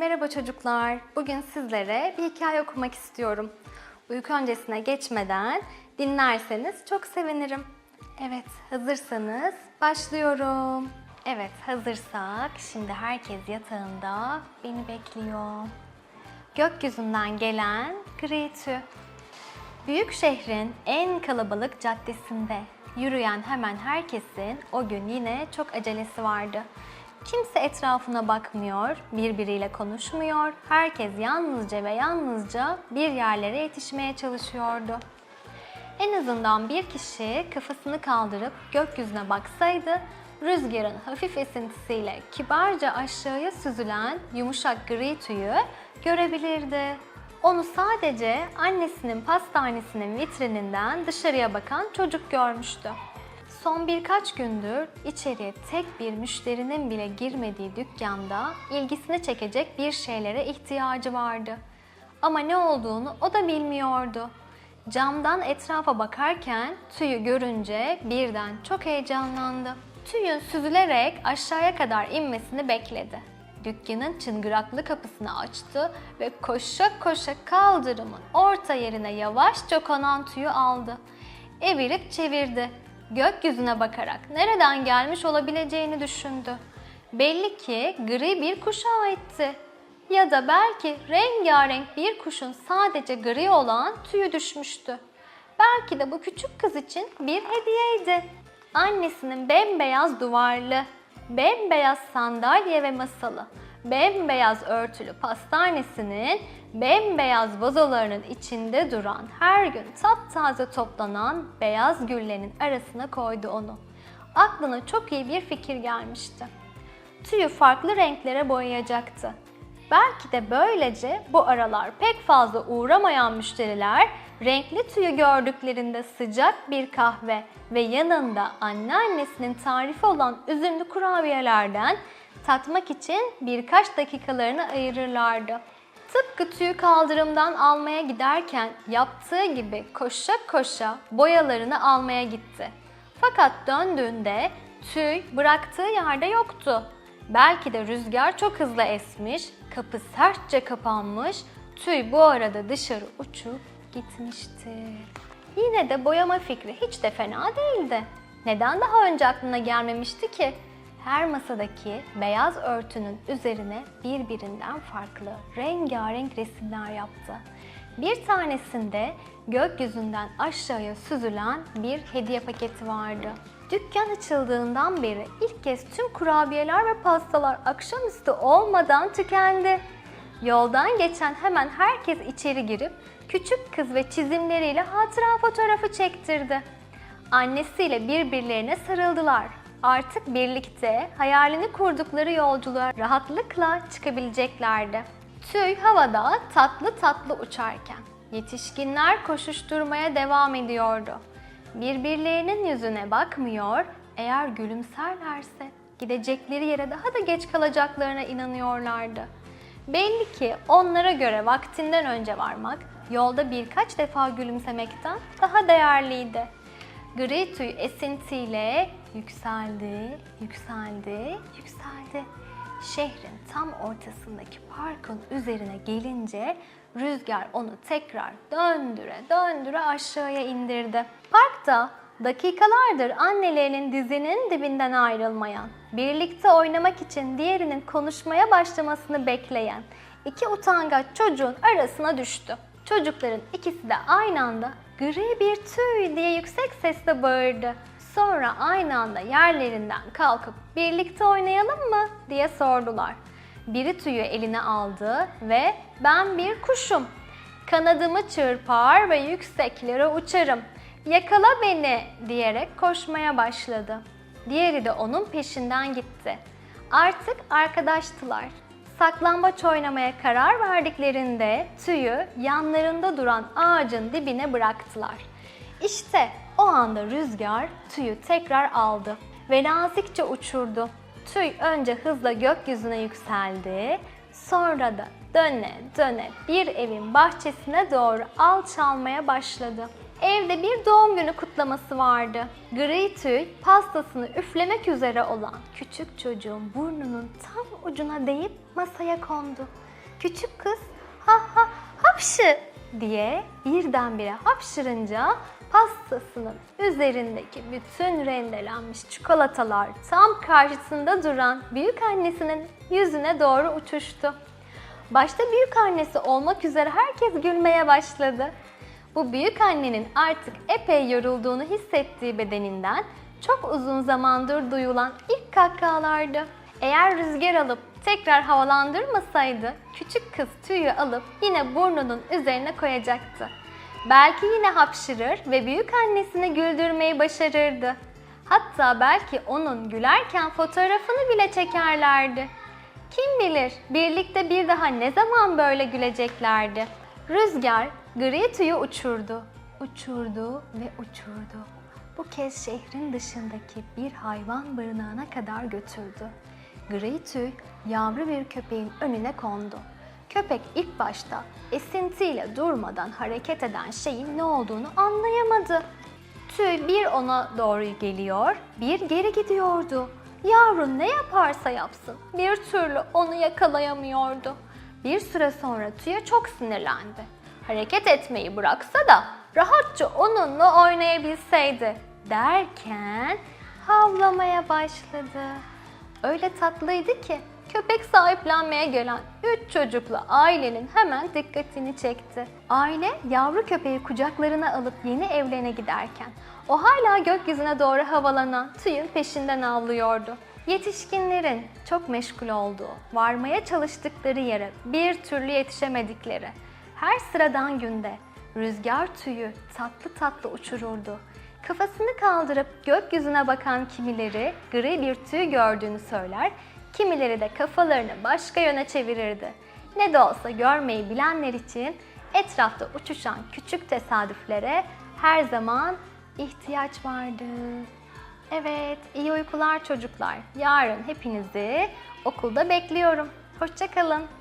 merhaba çocuklar. Bugün sizlere bir hikaye okumak istiyorum. Uyku öncesine geçmeden dinlerseniz çok sevinirim. Evet, hazırsanız başlıyorum. Evet, hazırsak şimdi herkes yatağında beni bekliyor. Gökyüzünden gelen gri. Büyük şehrin en kalabalık caddesinde yürüyen hemen herkesin o gün yine çok acelesi vardı. Kimse etrafına bakmıyor, birbiriyle konuşmuyor. Herkes yalnızca ve yalnızca bir yerlere yetişmeye çalışıyordu. En azından bir kişi kafasını kaldırıp gökyüzüne baksaydı, rüzgarın hafif esintisiyle kibarca aşağıya süzülen yumuşak gri tüyü görebilirdi. Onu sadece annesinin pastanesinin vitrininden dışarıya bakan çocuk görmüştü. Son birkaç gündür içeriye tek bir müşterinin bile girmediği dükkanda ilgisini çekecek bir şeylere ihtiyacı vardı. Ama ne olduğunu o da bilmiyordu. Camdan etrafa bakarken tüyü görünce birden çok heyecanlandı. Tüyün süzülerek aşağıya kadar inmesini bekledi. Dükkanın çıngıraklı kapısını açtı ve koşa koşa kaldırımın orta yerine yavaşça konan tüyü aldı. Evirip çevirdi. Gökyüzüne bakarak nereden gelmiş olabileceğini düşündü. Belli ki gri bir kuşa aitti. Ya da belki rengarenk bir kuşun sadece gri olan tüyü düşmüştü. Belki de bu küçük kız için bir hediyeydi. Annesinin bembeyaz duvarlı, bembeyaz sandalye ve masalı, bembeyaz örtülü pastanesinin bembeyaz vazolarının içinde duran her gün taptaze toplanan beyaz güllerin arasına koydu onu. Aklına çok iyi bir fikir gelmişti. Tüyü farklı renklere boyayacaktı. Belki de böylece bu aralar pek fazla uğramayan müşteriler renkli tüyü gördüklerinde sıcak bir kahve ve yanında anneannesinin tarifi olan üzümlü kurabiyelerden tatmak için birkaç dakikalarını ayırırlardı. Tıpkı tüyü kaldırımdan almaya giderken yaptığı gibi koşa koşa boyalarını almaya gitti. Fakat döndüğünde tüy bıraktığı yerde yoktu. Belki de rüzgar çok hızlı esmiş, kapı sertçe kapanmış, tüy bu arada dışarı uçup gitmişti. Yine de boyama fikri hiç de fena değildi. Neden daha önce aklına gelmemişti ki? Her masadaki beyaz örtünün üzerine birbirinden farklı rengarenk resimler yaptı. Bir tanesinde gökyüzünden aşağıya süzülen bir hediye paketi vardı. Dükkan açıldığından beri ilk kez tüm kurabiyeler ve pastalar akşamüstü olmadan tükendi. Yoldan geçen hemen herkes içeri girip küçük kız ve çizimleriyle hatıra fotoğrafı çektirdi. Annesiyle birbirlerine sarıldılar. Artık birlikte hayalini kurdukları yolculuğa rahatlıkla çıkabileceklerdi. Tüy havada tatlı tatlı uçarken yetişkinler koşuşturmaya devam ediyordu. Birbirlerinin yüzüne bakmıyor, eğer gülümserlerse gidecekleri yere daha da geç kalacaklarına inanıyorlardı. Belli ki onlara göre vaktinden önce varmak, yolda birkaç defa gülümsemekten daha değerliydi. Gri tüy esintiyle yükseldi, yükseldi, yükseldi. Şehrin tam ortasındaki parkın üzerine gelince rüzgar onu tekrar döndüre döndüre aşağıya indirdi. Parkta dakikalardır annelerinin dizinin dibinden ayrılmayan, birlikte oynamak için diğerinin konuşmaya başlamasını bekleyen iki utangaç çocuğun arasına düştü. Çocukların ikisi de aynı anda gri bir tüy diye yüksek sesle bağırdı. Sonra aynı anda yerlerinden kalkıp birlikte oynayalım mı diye sordular. Biri tüyü eline aldı ve ben bir kuşum. Kanadımı çırpar ve yükseklere uçarım. Yakala beni diyerek koşmaya başladı. Diğeri de onun peşinden gitti. Artık arkadaştılar. Saklambaç oynamaya karar verdiklerinde tüyü yanlarında duran ağacın dibine bıraktılar. İşte o anda rüzgar tüyü tekrar aldı ve nazikçe uçurdu. Tüy önce hızla gökyüzüne yükseldi, sonra da döne döne bir evin bahçesine doğru alçalmaya başladı. Evde bir doğum günü kutlaması vardı. Gri tüy pastasını üflemek üzere olan küçük çocuğun burnunun tam ucuna değip masaya kondu. küçük kız ha ha hapşı diye birdenbire hapşırınca pastasının üzerindeki bütün rendelenmiş çikolatalar tam karşısında duran büyük annesinin yüzüne doğru uçuştu. Başta büyük annesi olmak üzere herkes gülmeye başladı. Bu büyük annenin artık epey yorulduğunu hissettiği bedeninden çok uzun zamandır duyulan ilk kahkahalardı. Eğer rüzgar alıp tekrar havalandırmasaydı küçük kız tüyü alıp yine burnunun üzerine koyacaktı. Belki yine hapşırır ve büyük annesini güldürmeyi başarırdı. Hatta belki onun gülerken fotoğrafını bile çekerlerdi. Kim bilir birlikte bir daha ne zaman böyle güleceklerdi. Rüzgar gri tüyü uçurdu, uçurdu ve uçurdu. Bu kez şehrin dışındaki bir hayvan barınağına kadar götürdü. Gri tüy yavru bir köpeğin önüne kondu. Köpek ilk başta esintiyle durmadan hareket eden şeyin ne olduğunu anlayamadı. Tüy bir ona doğru geliyor, bir geri gidiyordu. Yavru ne yaparsa yapsın bir türlü onu yakalayamıyordu. Bir süre sonra tüye çok sinirlendi. Hareket etmeyi bıraksa da rahatça onunla oynayabilseydi derken havlamaya başladı. Öyle tatlıydı ki köpek sahiplenmeye gelen üç çocuklu ailenin hemen dikkatini çekti. Aile yavru köpeği kucaklarına alıp yeni evlerine giderken o hala gökyüzüne doğru havalanan tüyün peşinden avlıyordu. Yetişkinlerin çok meşgul olduğu, varmaya çalıştıkları yere bir türlü yetişemedikleri, her sıradan günde rüzgar tüyü tatlı tatlı uçururdu. Kafasını kaldırıp gökyüzüne bakan kimileri gri bir tüy gördüğünü söyler, kimileri de kafalarını başka yöne çevirirdi. Ne de olsa görmeyi bilenler için etrafta uçuşan küçük tesadüflere her zaman ihtiyaç vardı. Evet, iyi uykular çocuklar. Yarın hepinizi okulda bekliyorum. Hoşçakalın.